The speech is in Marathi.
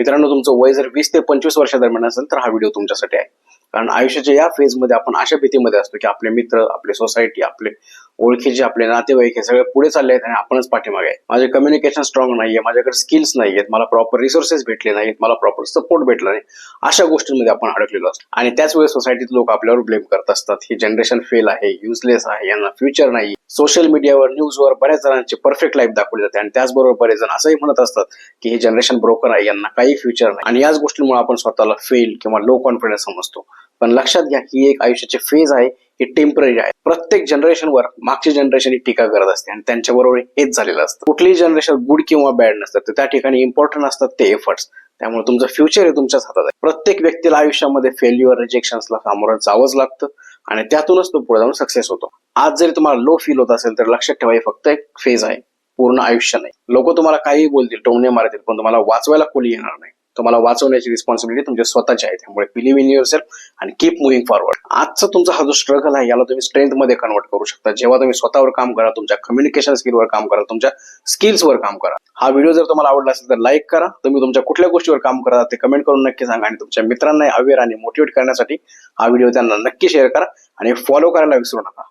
मित्रांनो तुमचं वय जर वीस ते पंचवीस वर्षादरम्यान असेल तर हा व्हिडिओ तुमच्यासाठी आहे. कारण आयुष्याच्या या फेजमध्ये आपण अशा भीतीमध्ये असतो की आपले मित्र आपले सोसायटी आपले ओळखीचे आपले नातेवाईक हे सगळे पुढे चालले आहेत आणि आपणच पाठीमागे आहे. माझे कम्युनिकेशन स्ट्रॉंग नाहीये माझ्याकडे स्किल्स नाहीयेत मला प्रॉपर रिसोर्सेस भेटले नाहीत मला प्रॉपर सपोर्ट भेटला नाही. अशा गोष्टींमध्ये आपण अडकलेलो असतो. आणि त्याच वेळेस सोसायटीत लोक आपल्यावर ब्लेम करत असतात. ही जनरेशन फेल आहे युजलेस आहे यांना फ्युचर नाही सोशल मीडियावर न्यूजवर बऱ्याच जणांची परफेक्ट लाईफ दाखवली जाते. आणि त्याचबरोबर बरेच जण असंही म्हणत असतात की हे जनरेशन ब्रोकर आहे यांना काही फ्युचर नाही. आणि याच गोष्टींमुळे आपण स्वतःला फेल किंवा लो कॉन्फिडन्स समजतो. पण लक्षात घ्या ही एक आयुष्याची फेज आहे ही टेंपररी आहे. प्रत्येक जनरेशनवर मागची जनरेशन ही टीका करत असते आणि त्यांच्याबरोबर हेच झालेलं असतं. कुठलीही जनरेशन गुड किंवा बॅड नसतात तर त्या ठिकाणी इम्पॉर्टंट असतात ते एफर्ट्स त्यामुळे तुमचं फ्युचर हे तुमच्याच हातात आहे. प्रत्येक व्यक्तीला आयुष्यामध्ये फेल्युअर रिजेक्शन्सला सामोरं जावंच लागतं आणि त्यातूनच तो पुढे जाऊन सक्सेस होतो. आज जरी तुम्हाला लो फील होत असेल तर लक्षात ठेवा हे फक्त एक फेज आहे. पूर्ण आयुष्य नाही. लोक तुम्हाला काही बोलतील टोमणे मारतील पण तुम्हाला वाचवायला कोणी येणार नाही. तुम्हाला वाचवण्याची रिस्पॉन्सिबिलिटी तुमच्या स्वतःची आहे. त्यामुळे बिलीव्ह इन युअर सेल्फ आणि कीप मुव्हिंग फॉरवर्ड आजचा तुमचा हा जो स्ट्रगल आहे याला तुम्ही स्ट्रेंथमध्ये कन्वर्ट करू शकता. जेव्हा तुम्ही स्वतःवर काम करा तुमच्या कम्युनिकेशन स्किलवर काम करा तुमच्या स्किल्सवर काम करा. हा व्हिडिओ जर तुम्हाला आवडला असेल तर लाईक करा. तुम्ही तुमच्या कुठल्या गोष्टीवर काम करा ते कमेंट करून नक्की सांगा आणि तुमच्या मित्रांना अवेअर आणि मोटिवेट करण्यासाठी हा व्हिडिओ त्यांना नक्की शेअर करा आणि फॉलो करायला विसरू नका.